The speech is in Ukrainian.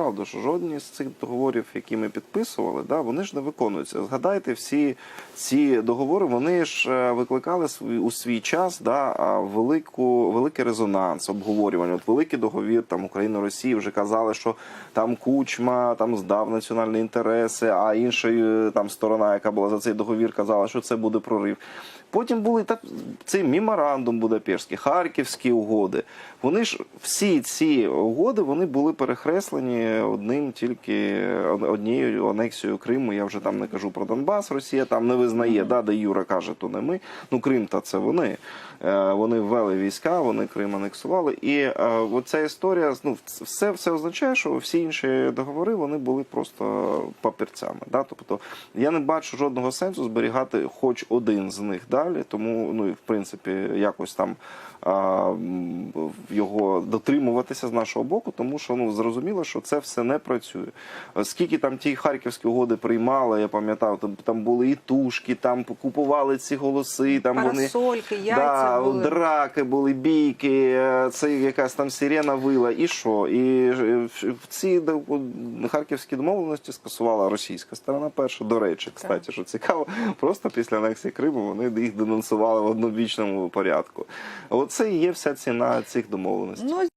правду, що жодні з цих договорів, які ми підписували, да, вони ж не виконуються. Згадайте, всі ці договори вони ж е, викликали у свій час да, велику, великий резонанс, обговорювання. От великий договір там України Росії вже казали, що там кучма там здав національні інтереси, а інша е, там сторона, яка була за цей договір, казала, що це буде прорив. Потім були так цей меморандум Будапештський, Харківські угоди. Вони ж всі ці угоди вони були перехреслені одним тільки однією анексією Криму. Я вже там не кажу про Донбас. Росія там не визнає, да, де Юра каже, то не ми. Ну Крим та це вони. Е, Вони ввели війська, вони Крим анексували. І е, оця історія ну, все, все означає, що всі інші договори вони були просто папірцями. Да? Тобто я не бачу жодного сенсу зберігати хоч один з них далі, тому ну і в принципі якось там а, його дотримуватися з нашого боку, тому що ну зрозуміло, що це все не працює. Скільки там ті харківські угоди приймали, я пам'ятаю, там, там були і тушки, там купували ці голоси, там вони яйця да, були. драки були, бійки, е, це якась там сирена вила, і що? І е, в- в ці харківські домовленості скасувала російська сторона перша. До речі, кстати, що цікаво, просто після анексії Криму вони їх денонсували в однобічному порядку. Оце і є вся ціна цих домовленостей. Ну,